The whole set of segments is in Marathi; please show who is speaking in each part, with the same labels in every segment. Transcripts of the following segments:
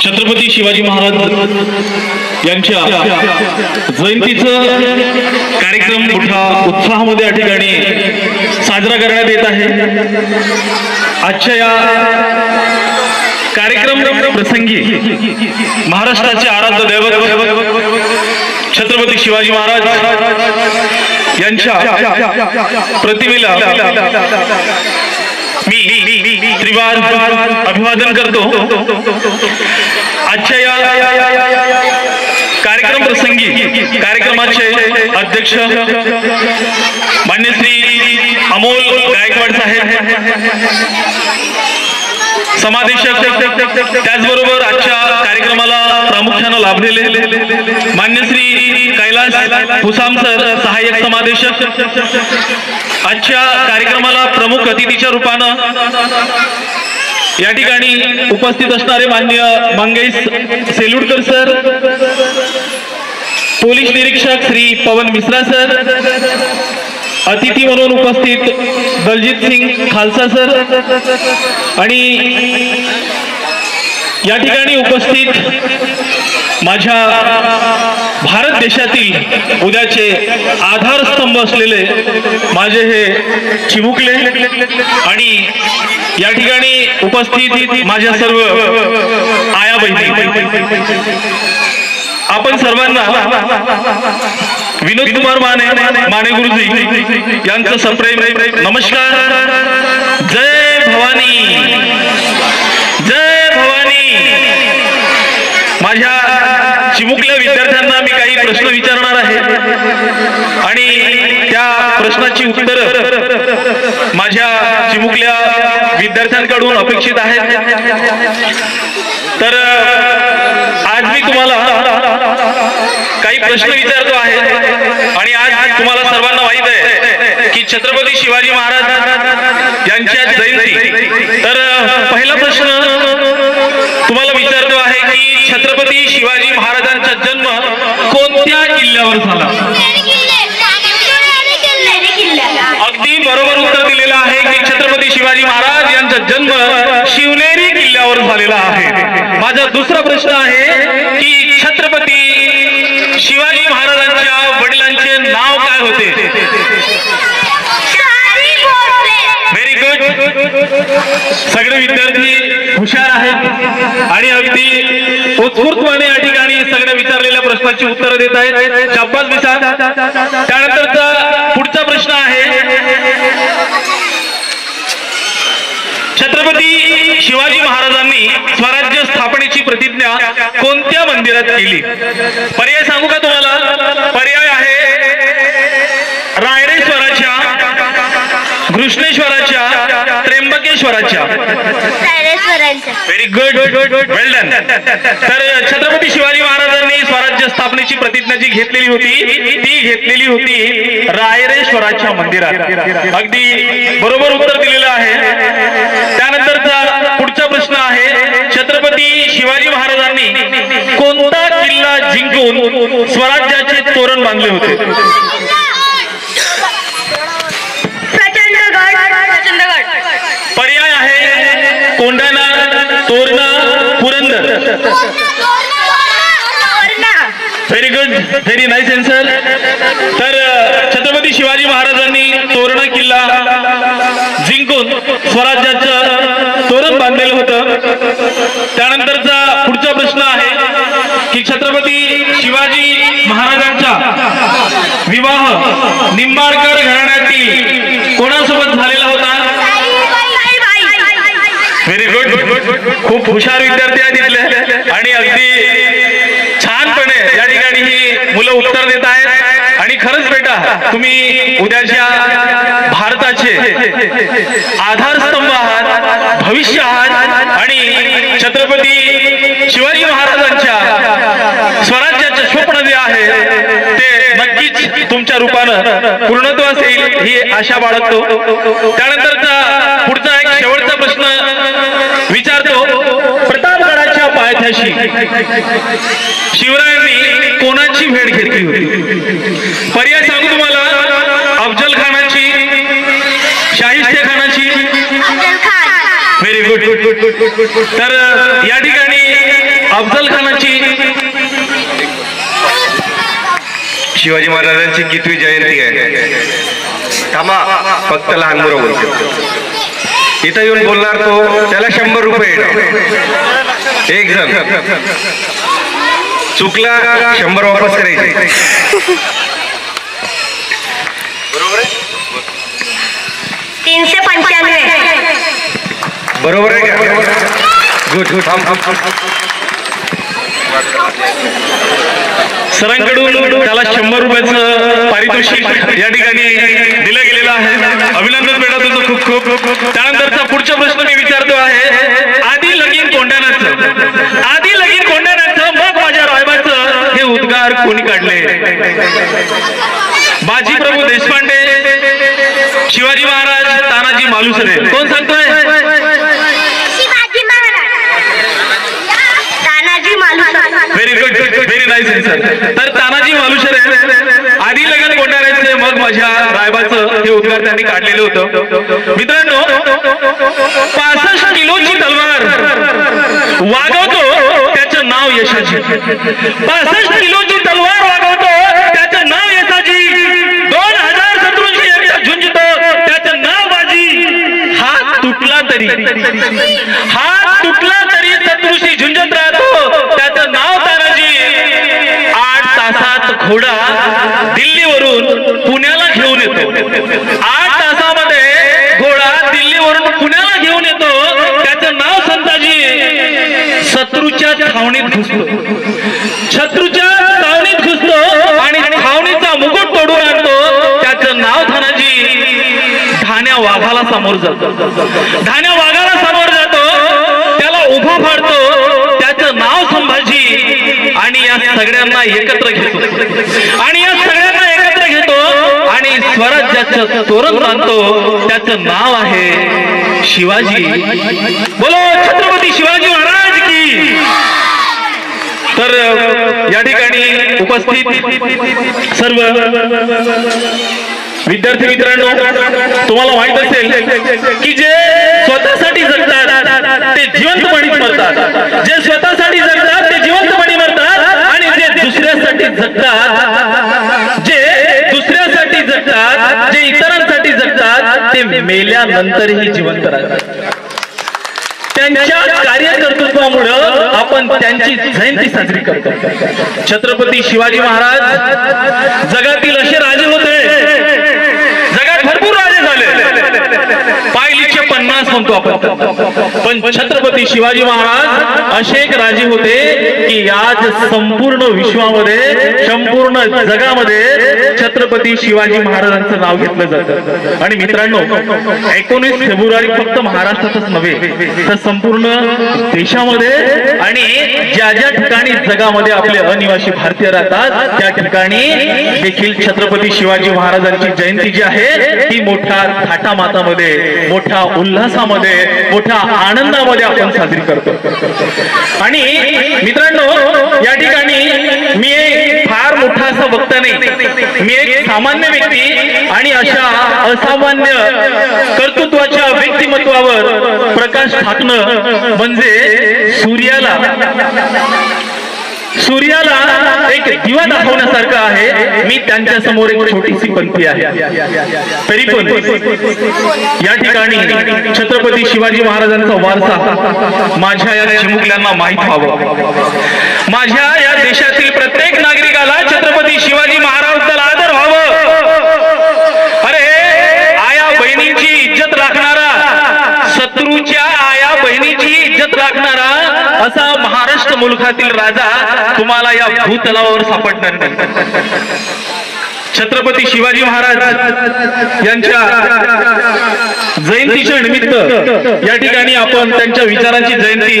Speaker 1: छत्रपती शिवाजी महाराज यांच्या जयंतीचं कार्यक्रम मोठ्या उत्साहामध्ये या ठिकाणी साजरा करण्यात येत आहे. आजच्या या कार्यक्रम प्रसंगी महाराष्ट्राचे आराध्य दैवत छत्रपती शिवाजी महाराज यांच्या प्रतिमेला मी त्रिवार अभिवादन करतो। आजच्या या कार्यक्रम प्रसंगी, कार्यक्रमाचे अध्यक्ष मान्य श्री अमोल गायकवाड साहेब। समादेशक त्याचबरोबर आजच्या कार्यक्रमाला प्रामुख्यानं लाभलेले मान्य श्री कैलास हुसाम सर सहाय्यक समादेशक आजच्या कार्यक्रमाला प्रमुख अतिथीच्या रूपानं या ठिकाणी उपस्थित असणारे मान्य मंगेश सेलुडकर सर पोलीस निरीक्षक श्री पवन मिश्रा सर अतिथी म्हणून उपस्थित दलजीत सिंग खालसा सर आणि या ठिकाणी उपस्थित माझ्या भारत देशातील उद्याचे आधारस्तंभ असलेले माझे हे चिमुकले आणि या ठिकाणी उपस्थित माझ्या सर्व आया बहिणी. आपण सर्वांना विनोद कुमार माने माने गुरुजी यांचं सप्रेम. नमस्कार. जय भवानी. जय भवानी. माझ्या चिमुकल्या विद्यार्थ्यांना मी काही प्रश्न विचारणार आहे. आणि त्या प्रश्नाची उत्तर माझ्या चिमुकल्या विद्यार्थ्यांकडून अपेक्षित आहेत. तर आज मी तुम्हाला काही प्रश्न विचारतो आहे. आणि आज तुम्हाला सर्वांना माहीत आहे की छत्रपती शिवाजी महाराज यांच्या जयंती. तर पहिला प्रश्न तुम्हाला विचारतो आहे की छत्रपती शिवाजी महाराजांचा जन्म कोणत्या किल्ल्यावर झाला? अगदी बरोबर उत्तर दिलेलं आहे की छत्रपती शिवाजी महाराज यांचा जन्म शिवनेरी किल्ल्यावर झालेला आहे. माझा दुसरा प्रश्न आहे की छत्रपती शिवाजी महाराजांच्या वडिलांचे नाव काय होते व्हेरी गुड सगळे विद्यार्थी हुशार आहेत आणि अगदी उत्स्फूर्तपणे या ठिकाणी सगळ्या विचारलेल्या प्रश्नाची उत्तरं देत आहेत. शाब्बास बिसा त्यानंतरचा पुढचा प्रश्न आहे. छत्रपती शिवाजी महाराजांनी स्वराज्य स्थापनेची प्रतिज्ञा कोणत्या मंदिरात केली? पर्याय सांगू का तुम्हाला? पर्याय घृष्णेश्वराच्या त्र्यंबकेश्वराच्या. व्हेरी गुड वेल डन तर छत्रपती शिवाजी महाराजांनी स्वराज्य स्थापनेची प्रतिज्ञा जी घेतलेली होती ती घेतलेली होती रायरेश्वराच्या मंदिरात. अगदी बरोबर उत्तर दिलेलं आहे. त्यानंतरचा पुढचा प्रश्न आहे छत्रपती शिवाजी महाराजांनी कोणता किल्ला जिंकून स्वराज्याचे तोरण बांधले होते? Torna Purandar. Very good very nice answer तर छत्रपती शिवाजी महाराजांनी तोरणा किल्ला जिंकून स्वराज्याचं तोरण बांधलेलं होतं. त्यानंतरचा पुढचा प्रश्न आहे की छत्रपती शिवाजी महाराजांचा विवाह निंबाळकर घराण्यातील कोणासोबत झालेला होता खूप हुशार विद्यार्थी आहेत इथले. आणि अगदी छानपणे या ठिकाणी ही मुलं उत्तर देत आहेत. आणि खरंच बेटा तुम्ही उद्याच्या भारताचे आधारस्तंभ आहात भविष्य आहात आणि छत्रपती शिवाजी महाराजांच्या स्वराज्याचे स्वप्न जे आहे ते नक्कीच तुमच्या रूपानं पूर्णत्वास येईल ही आशा बाळगतो. त्यानंतरचा पुढचा एक शेवटचा प्रश्न विचारतो प्रतापगडाच्या पायथ्याशी शिवरायांनी कोणाची भेट घेतली होती? पर्याय सांगू तुम्हाला अफजल खानाची शाहिस्ते खानाची? व्हेरी गुड तर या ठिकाणी अफजल खानाची
Speaker 2: शिवाजी महाराजांची कितवी जयंती आहे? थांबा फक्त लहान मुलं बोलते इथं येऊन बोलणार तो त्याला शंभर रुपये. एक जण. चुकला शंभर वापस करायचे.
Speaker 3: तीनशे पंच्याण्णव.
Speaker 2: बरोबर आहे का? गुड गुड थांब थांब थांब.
Speaker 1: सरांकडून त्याला शंभर रुपयाचं पारितोषिक या ठिकाणी दिलं गेलेलं आहे. अभिनंदन मिळत होतो खूप खूप. त्यानंतरचा पुढचा प्रश्न मी विचारतो आहे. आधी लगीन कोंडाण्याचं आधी लगीन कोंडाण्याचं मग माझ्या रायबाचं हे उद्गार कोणी काढले? बाजीप्रभू देशपांडे शिवाजी महाराज तानाजी मालुसरे. कोण सांगतोय
Speaker 3: Shivaji Maharaj Tanaji Malusare
Speaker 1: very nice sir तर तानाजी मालुशर आधी लगन कोंडाऱ्याचे मग माझ्या रायबाचं हे उद्गार त्यांनी काढलेलं होतं. मित्रांनो पासष्ट किलोची तलवार वागवतो त्याचं नाव यशाची. पासष्ट किलोची तलवार वागवतो त्याचं नाव यशाची. दोन हजार शत्रूंशी एकटा झुंजतो त्याचं नाव बाजी हात तुटला तरी. हात तुटला तरी शत्रूशी झुंजत राहतो. घोडा दिल्लीवरून पुण्याला घेऊन येतो. आठ तासामध्ये घोडा दिल्लीवरून पुण्याला घेऊन येतो. त्याचं नाव संताजी शत्रूच्या छावणीत घुसतो. शत्रूच्या छावणीत घुसतो आणि छावणीचा मुकुट तोडून आणतो. त्याचं नाव धनाजी धान्या वाघाला समोर जातो. धान्या वाघाला समोर जातो. त्याला उभा फाडतो त्याचं नाव संभाजी आणि या सगळ्यांना एकत्र घेतो. आणि या सगळ्यांना एकत्र घेतो आणि स्वराज्याचं तोरण बांधतो त्याचं नाव आहे शिवाजी. बोलो छत्रपती शिवाजी महाराज की. तर या ठिकाणी उपस्थित सर्व विद्यार्थी मित्रांनो तुम्हाला माहीत असेल की जे स्वतःसाठी जगतात ते जिवंतपणी मरतात जे स्वतःसाठी जगतात ते जिवंतपणी मरतात आणि जे दुसऱ्यासाठी जगतात. जे दुसऱ्यासाठी जगतात जे इतरांसाठी जगतात ते मेल्यानंतरही जिवंत राहतात. त्यांच्या कार्यकर्तृत्वामुळं आपण त्यांची जयंती साजरी करतो. छत्रपती शिवाजी महाराज जगातील असे राजे होते. जगात भरपूर राजे झाले. पायलीचे पन्नास म्हणतो आपण. पण छत्रपती शिवाजी महाराज असे एक राजे होते की आज संपूर्ण विश्वामध्ये संपूर्ण जगामध्ये छत्रपती शिवाजी महाराजांचं नाव घेतलं जातं. आणि मित्रांनो एकोणीस फेब्रुवारी फक्त महाराष्ट्रातच नव्हे तर संपूर्ण देशामध्ये आणि ज्या ज्या ठिकाणी जगामध्ये आपले अनिवासी भारतीय राहतात त्या ठिकाणी देखील छत्रपती शिवाजी महाराजांची जयंती जी आहे ती मोठ्या थाटामातामध्ये मोठ्या उल्हासामध्ये मोठ्या आनंदामध्ये आपण साजरी करतो. आणि मित्रांनो या ठिकाणी मी एक फार नाही. मी एक सामान्य व्यक्ती आणि अशा असामान्य कर्तृत्वाच्या व्यक्तिमत्वावर प्रकाश टाकणं म्हणजे सूर्याला. सूर्याला एक दिवा दाखवण्यासारखं आहे. मी त्यांच्यासमोर एक छोटीशी पंक्ती आहे. तरी पण या ठिकाणी छत्रपती शिवाजी महाराजांचा वारसा माझ्या या चिमुकल्यांना माहीत व्हावं. माझ्या या देशात शिवाजी महाराजांचा आदर व्हावं. अरे आया बहिणीची इज्जत राखणारा शत्रूच्या आया बहिणीची इज्जत राखणारा असा महाराष्ट्र मुलखातील राजा तुम्हाला या भूतलावर सापडणार नाही. छत्रपती शिवाजी महाराज यांच्या जयंतीच्या निमित्त या ठिकाणी आपण त्यांच्या विचारांची जयंती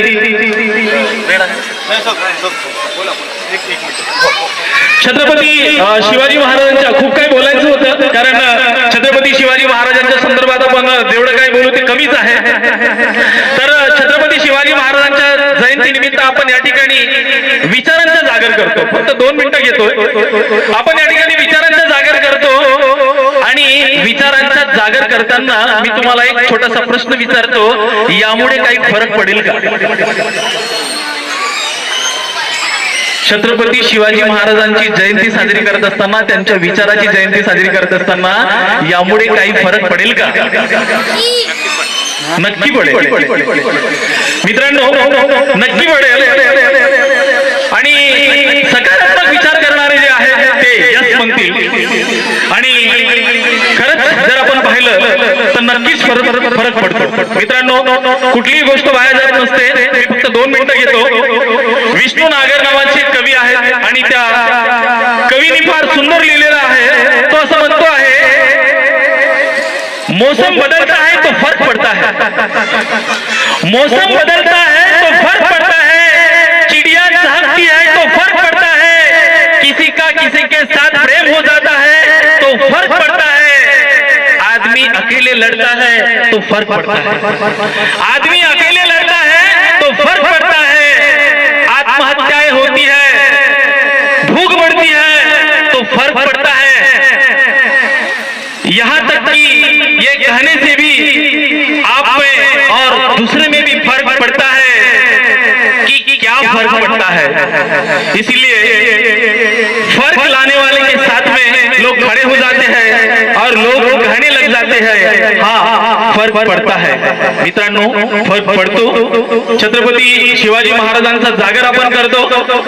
Speaker 1: छत्रपती शिवाजी महाराजांच्या खूप काही बोलायचं होतं कारण छत्रपती शिवाजी महाराजांच्या संदर्भात आपण जेवढं काही बोलू ते कमीच आहे. तर छत्रपती शिवाजी महाराजांच्या जयंती निमित्त आपण या ठिकाणी विचारांचा जागर करतो. फक्त दोन मिनिटं घेतोय आपण या ठिकाणी विचारांचा जागर करतो आणि विचारांचा जागर करताना मी तुम्हाला एक छोटासा प्रश्न विचारतो. यामुळे काही फरक पडेल का? छत्रपती शिवाजी महाराजांची जयंती साजरी करत असताना त्यांच्या विचाराची जयंती साजरी करत असताना यामुळे काही फरक पडेल का? नक्की पडेल. मित्रांनो नक्की पडेल. आणि सकारात्मक विचार करणारे जे आहेत ते यस म्हणतील. आणि खरंच जर आपण पाहिलं तर नक्कीच फरक फरक फरक पडतो. मित्रांनो कुठलीही गोष्ट वाया जात नसते. मी फक्त दोन मिनिटं घेतो. आणि त्या कवीने फार सुंदर लिहिलेलं आहे. तो असं म्हणतो आहे, मौसम बदलता है तो फ़र्क पड़ता है. मौसम बदलता है तो फ़र्क पड़ता है। चिड़िया चहकती है तो फ़र्क पड़ता है। किसी का किसी के साथ प्रेम हो जाता है तो फ़र्क पड़ता है। आदमी अकेले लड़ता है तो फ़र्क पड़ता है। आदमी अकेले लड़ता है तो फ़र्क पड़ता है आत्महत्याएँ होती है भूख बढ़ती है तो फ़र्क पड़ता है। यहाँ तक कि ये कहने से भी आप में और दूसरे में भी फ़र्क पड़ता है कि क्या फ़र्क पड़ता है। इसलिए फ़र्क लाने वाले के साथ में लोग खड़े हो जाते हैं और लोग कहने लग जाते हाँ हाँ फरक पडता है। मित्रांनो फरक पडतो। छत्रपती शिवाजी महाराजांचा जागर आपण करतो।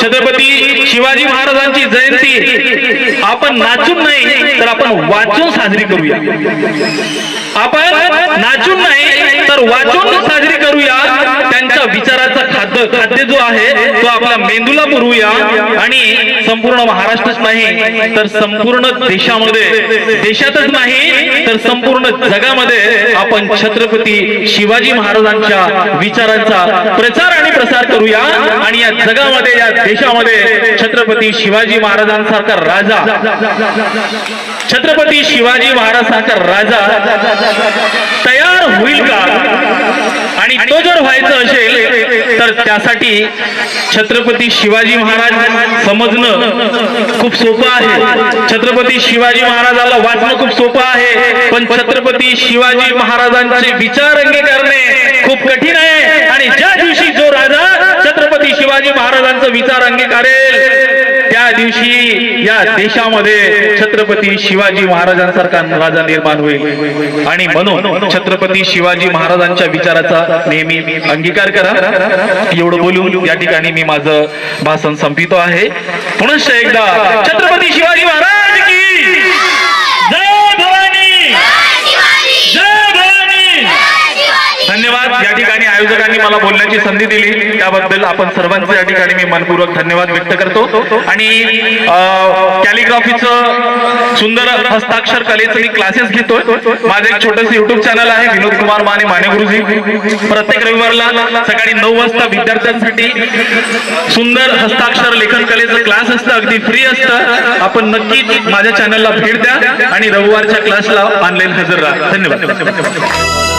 Speaker 1: छत्रपती शिवाजी महाराजांची जयंती आपण नाचून नाही तर आपण वाचून साजरी करूया। आपण नाचून नाही तर वाचून साजरी करूया। त्यांच्या विचाराचा खाद्य खाद्य जो आहे तो आपल्या मेंदूला पुरवूया आणि संपूर्ण महाराष्ट्रच नाही तर संपूर्ण देशामध्ये देशातच नाही तर संपूर्ण जगामध्ये आपण छत्रपती शिवाजी महाराजांच्या विचारांचा प्रचार आणि प्रसार करूया आणि या जगामध्ये या देशामध्ये छत्रपती शिवाजी महाराजांसारखा राजा छत्रपती शिवाजी महाराजांसारखा राजा तयार होईल का? आणि तो जर व्हायचं असेल तर त्यासाठी छत्रपती शिवाजी महाराज समजणं खूप सोपं आहे. छत्रपती शिवाजी महाराजाला वाचणं खूप सोपं आहे पण छत्रपती शिवाजी महाराजांचे विचार अंगीकारणे खूप कठीण आहे. आणि ज्या दिवशी जो राजा छत्रपती शिवाजी महाराजांचा विचार अंगीकारेल त्या दिवशी या देशामध्ये छत्रपती शिवाजी महाराजांसारखा राजा निर्माण होईल. आणि म्हणून छत्रपती शिवाजी महाराजांच्या विचाराचा नेहमी अंगीकार करा. एवढं बोलून या ठिकाणी मी माझं भाषण संपितो आहे. पुनश्च एकदा छत्रपती शिवाजी महाराज की जय भवानी! जय भवानी! धन्यवाद. या ठिकाणी आयोजकांनी मला बोलण्याची संधी दिली. त्याबद्दल आपण सर्वांचे या ठिकाणी मी मनपूर्वक धन्यवाद व्यक्त करतो. आणि कॅलिग्राफीचं सुंदर हस्ताक्षर कलेचं मी क्लासेस घेतोय. माझं एक छोटस युट्यूब चॅनल आहे विनोद कुमार माने माने गुरुजी. प्रत्येक रविवारला सकाळी नऊ वाजता विद्यार्थ्यांसाठी सुंदर हस्ताक्षर लेखन कलेचं क्लास असतं. अगदी फ्री असतं. आपण नक्कीच माझ्या चॅनलला भेट द्या आणि रविवारच्या क्लासला ऑनलाईन हजर राहा. धन्यवाद.